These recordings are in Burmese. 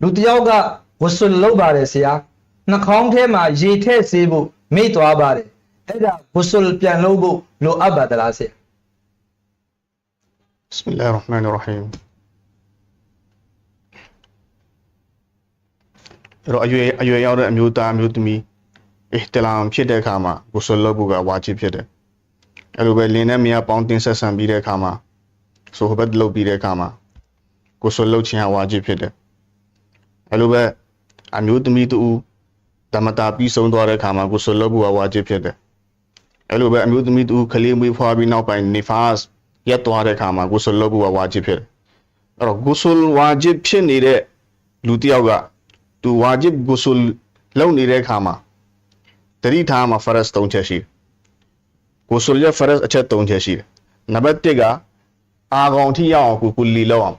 လူတစ်ယောက်ကဝဆွလလုပ်ပါတယ်ဆရာနှာခေါင်းထဲမှာရေထည့်ဆေးဖို့မေ့သွားပါတယ်အဲ့ဒါဝဆွလပြန်လုပ်ဖို့လိုအပ်ပါသလားဆရာ بسم الله الرحمن الرحيم အဲ့တော့အရွယ်အရွယ်ရောက်တဲ့အမျိုးသားအမျိုးသမီးအစ်တလမ်ဖြစ်တဲ့အခါမှာကိုဆွလုပ်ဖို့ကဝါဂျစ်ဖြစ်တယ်အဲ့လိုပဲလင်းနဲ့မယားပေါင်းတင်ဆက်ဆံပြီးတဲ့အခါမှာဆိုဟဘတ်လုပ်ပြီးတဲ့အခါမှာကိုဆွလုပ်ခြင်းဟာဝါဂျစ်ဖြစ်တယ် အဲ့လိုပဲအမျိုးသမီးတူဓမ္မတာပြီးဆုံးသွားတဲ့အခါမှာကိုဆွလုပ်ဖို့ကဝါဂျစ်ဖြစ်တယ်အဲ့လိုပဲအမျိုးသမီးတူခလေးမွေးဖွားပြီးနောက်ပိုင်းနီဖာစ်ရက်သွားတဲ့အခါမှာကိုဆွလုပ်ဖို့ကဝါဂျစ်ဖြစ်တယ်အဲ့တော့ကိုဆွဝါဂျစ်ဖြစ်နေတဲ့လူတစ်ယောက်ကသူဝါဂျစ်ဂူဆူလ်လုပ်နေတဲ့အခါမှာတတိထားမှာဖရက်စ်၃ချက်ရှိတယ်ဂူဆူလ်ရဲ့ဖရက်စ်အချက်၃ချက်ရှိတယ်နံပါတ်1ကအာကောင်ထိရအောင်ကိုကုလီလောက်အောင်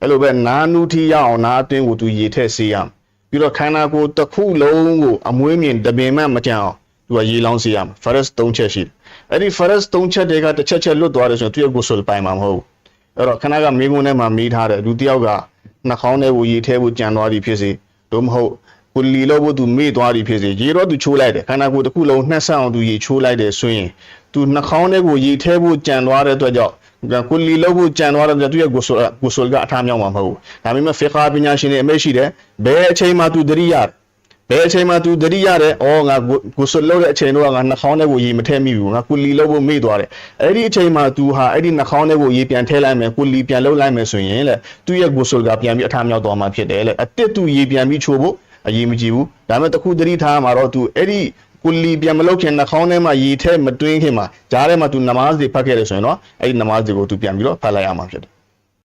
အဲ့လိုပဲနာနူထိရအောင်နာအတွင်းကိုသူရေထည့်စေးရမယ်ပြီးတော့ခန္ဓာကိုယ်တစ်ခုလုံးကိုအမွေးမြင်တပင်မှမကြံအောင်သူကရေလောင်းစေးရမယ်ဖရက်စ်၃ချက်ရှိတယ်အဲ့ဒီဖရက်စ်၃ချက်တွေကတစ်ချက်ချက်လွတ်သွားတယ်ဆိုရင်သူရဲ့ဂူဆူလ်ပိုင်မှာမဟုတ်ဘူးအဲ့တော့ခဏကမိကုန်းထဲမှာမိထားတယ်လူတစ်ယောက်ကနှာခေါင်းထဲကိုရေထဲကိုကြံသွားသည်ဖြစ်စေတို့မဟုတ်ကိုလီလို့ဘသူမေ့သွားပြီဖြစ်စေရေတော့သူချိုးလိုက်တယ်ခန္ဓာကိုယ်တစ်ခုလုံးနှက်ဆက်အောင်သူရေချိုးလိုက်တယ်ဆိုရင်သူနှာခေါင်းထဲကိုရေထဲဖို့ကြံသွားတဲ့အတွက်ကြောင့် ကိုလီလို့ဖို့ကြံသွားတဲ့အတွက်သူရဲ့ကိုဆိုကိုဆိုကအထားမြောက်မှာမဟုတ်ဘူးဒါပေမဲ့ဖီကာပညာရှင်တွေအမိတ်ရှိတယ်ဘယ်အချိန်မှသူတတိရတယ်ဘယ်အချိန်မှသူတတိရတယ်။အော်ငါကိုဆွလို့တဲ့အချိန်တော့ငါနှာခေါင်းထဲကိုရေမထည့်မိဘူး။ငါကိုလီလို့ဖို့မေ့သွားတယ်။အဲ့ဒီအချိန်မှာ तू ဟာအဲ့ဒီနှာခေါင်းထဲကိုရေပြန်ထည့်လိုက်မယ်ကိုလီပြန်လှုပ်လိုက်မယ်ဆိုရင်လေသူ့ရဲ့ကိုဆွကပြန်ပြီးအထားမြောက်သွားမှာဖြစ်တယ်လေ။အတစ်သူရေပြန်ပြီးချိုးဖို့အရေးမကြီးဘူး။ဒါပေမဲ့တခုတတိထားမှာတော့ तू အဲ့ဒီ ကိုလီပြန်မလုပ်ခင်နှာခေါင်းထဲမှာရေထည့်မတွင်းခင်မှာဂျားထဲမှာ तू နမားတွေဖတ်ခဲ့တယ်ဆိုရင်တော့အဲ့ဒီနမားတွေကို तू ပြန်ပြီးတော့ဖတ်လိုက်ရမှာဖြစ်တယ်